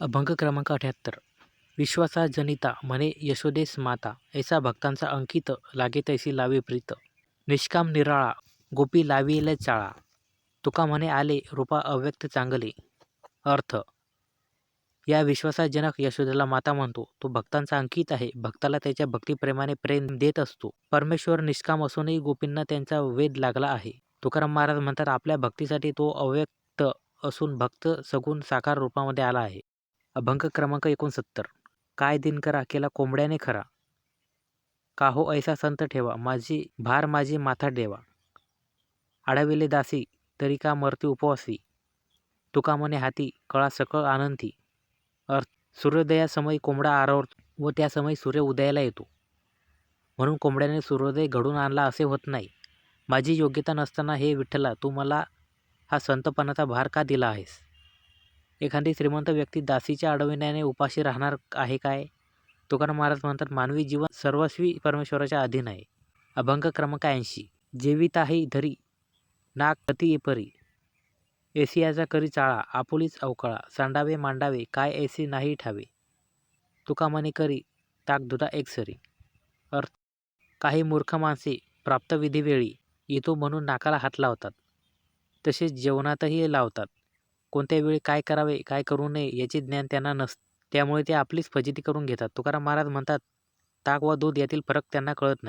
अभंग क्रमांक अठ्याहत्तर. विश्वासा जनिता म्हणे यशोदेस माता ऐसा भक्तांचा अंकित लागे तैसी लावी प्रीत. निष्काम निराळा गोपी लाविले चाळा. तुका म्हणे आले रूपा अव्यक्त चांगले. अर्थ या विश्वासाजनक यशोदेला माता म्हणतो. तो भक्तांचा अंकित आहे. भक्ताला त्याच्या भक्तिप्रेमाने प्रेम देत असतो. परमेश्वर निष्काम असूनही गोपींना त्यांचा वेध लागला आहे. तुकाराम महाराज म्हणतात आपल्या भक्तीसाठी तो अव्यक्त असून भक्त सगुण साकार रूपामध्ये आला आहे. अभंग क्रमांक एकोणसत्तर. काय दिन करा केला कोंबड्याने खरा. का हो ऐसा संत ठेवा माझी भार माझी माथा देवा आढविले दासी तरी का मरती उपवासी. तुका म्हणे हाती कळा सकळ आनंदी. अर्थ सूर्योदयासमयी कोंबडा आरवतो व त्या समयी सूर्य उदयाला येतो. म्हणून कोंबड्याने सूर्योदय घडून आणला असे होत नाही. माझी योग्यता नसताना हे विठ्ठला तू मला हा संतपणाचा भार का दिला आहेस? एखादी श्रीमंत व्यक्ती दासीच्या अडविण्याने उपाशी राहणार आहे काय? तुकाराम महाराज म्हणतात मानवी जीवन सर्वस्वी परमेश्वराच्या अधीन आहे. अभंग क्रमांक ऐंशी. जेविताही धरी नाक कती परी एसियाचा करी चाळा आपुलीच अवकाळा. सांडावे मांडावे काय ऐसी नाही ठावे. तुका मने करी ताक दुधा एक सरी अर्थ काही मूर्ख माणसे प्राप्तविधीवेळी येतो म्हणून नाकाला हात लावतात. तसेच जेवणातही लावतात. कोणत्या वेळी काय करावे काय करू नये याचे ज्ञान त्यांना नसते त्यामुळे ते आपलीच फजिती करून घेतात. तुकाराम महाराज म्हणतात ताक व दूध यातील फरक त्यांना कळत नाही.